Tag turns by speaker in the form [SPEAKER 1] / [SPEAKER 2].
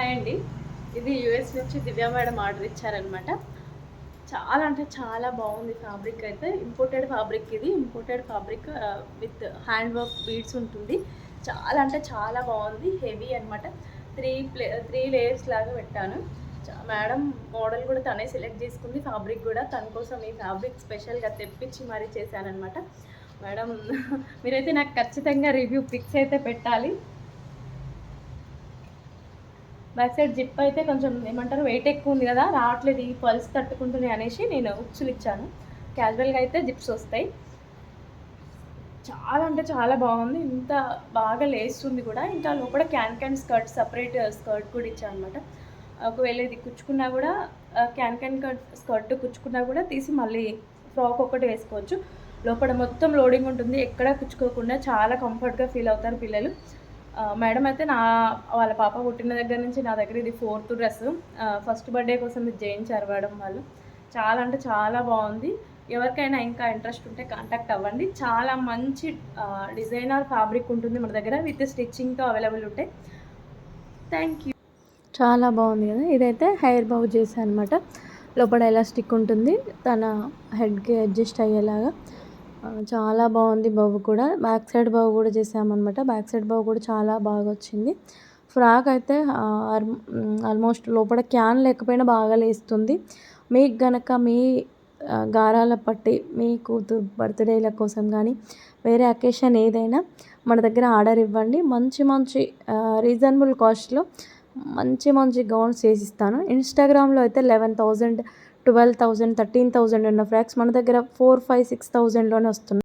[SPEAKER 1] Hi అండి ఇది US నుంచి దివ్య మేడం ఆర్డర్ ఇచ్చారనమాట. చాలా అంటే చాలా బాగుంది ఫ్యాబ్రిక్ అయితే. ఇంపోర్టెడ్ ఫ్యాబ్రిక్ ఇది. Imported fabric with hand work beads ఉంటుంది. చాలా అంటే చాలా బాగుంది. హెవీ అనమాట త్రీ ప్లే త్రీ లేయర్స్ లాగా పెట్టాను. మేడం మోడల్ కూడా తనే సెలెక్ట్ చేసుకుంది. ఫ్యాబ్రిక్ కూడా తన కోసం ఈ ఫ్యాబ్రిక్ స్పెషల్గా తెప్పించి మరీ చేశానమాట మేడం మీరైతే నాకు ఖచ్చితంగా రివ్యూ పిక్స్ అయితే పెట్టాలి. బ్యాక్ సైడ్ జిప్ అయితే కొంచెం ఏమంటారు వెయిట్ ఎక్కువ ఉంది కదా రావట్లేదు ఈ పల్స్ తట్టుకుంటుంది అనేసి నేను ఉచ్చులు ఇచ్చాను. క్యాజువల్గా అయితే జిప్స్ వస్తాయి. చాలా అంటే చాలా బాగుంది. ఇంత బాగా లేస్తుంది కూడా. ఇంకా లోపల can can skirt separate skirt కూడా ఇచ్చాను అనమాట ఒకవేళ ఇది కుచ్చుకున్నా కూడా క్యాన్ క్యాన్ స్కర్ట్ కుచ్చుకున్నా కూడా తీసి మళ్ళీ ఫ్రాక్ ఒకటి వేసుకోవచ్చు. లోపల మొత్తం లోడింగ్ ఉంటుంది. ఎక్కడా కుచ్చుకోకుండా చాలా కంఫర్ట్గా ఫీల్ అవుతారు పిల్లలు. మేడం అయితే నా వాళ్ళ పాప పుట్టిన దగ్గర నుంచి నా దగ్గర ఇది ఫోర్త్ డ్రెస్. ఫస్ట్ బర్త్డే కోసం ఇది చేయించారు మేడం వాళ్ళు. చాలా అంటే చాలా బాగుంది. ఎవరికైనా ఇంకా ఇంట్రెస్ట్ ఉంటే కాంటాక్ట్ అవ్వండి. చాలా మంచి డిజైనర్ ఫ్యాబ్రిక్ ఉంటుంది మన దగ్గర విత్ స్టిచ్చింగ్తో అవైలబుల్ ఉంటాయి థ్యాంక్ యూ.
[SPEAKER 2] చాలా బాగుంది కదా. ఇదైతే హెయిర్ బౌ చేశాను అనమాట లోపల ఎలాస్టిక్ ఉంటుంది తన హెడ్కి అడ్జస్ట్ అయ్యేలాగా. చాలా బాగుంది బౌ కూడా. బ్యాక్ సైడ్ బౌ కూడా చేసామన్నమాట. బ్యాక్ సైడ్ బౌ కూడా చాలా బాగా వచ్చింది ఫ్రాక్ అయితే ఆల్మోస్ట్ లోపల క్యాన్ లేకపోయినా బాగా లేస్తుంది. మీకు గనక మీ గారాల పట్టి మీ కూతురు బర్త్డేల కోసం కానీ వేరే అకేషన్ ఏదైనా మన దగ్గర ఆర్డర్ ఇవ్వండి. మంచి మంచి రీజనబుల్ కాస్ట్లో మంచి మంచి గౌన్స్ చేసిస్తాను ఇన్స్టాగ్రామ్లో అయితే eleven thousand twelve thousand thirteen thousand ఉన్న ఫ్రాక్స్ మన దగ్గర ఫోర్ ఫైవ్ సిక్స్ థౌజండ్లోనే వస్తున్నాయి.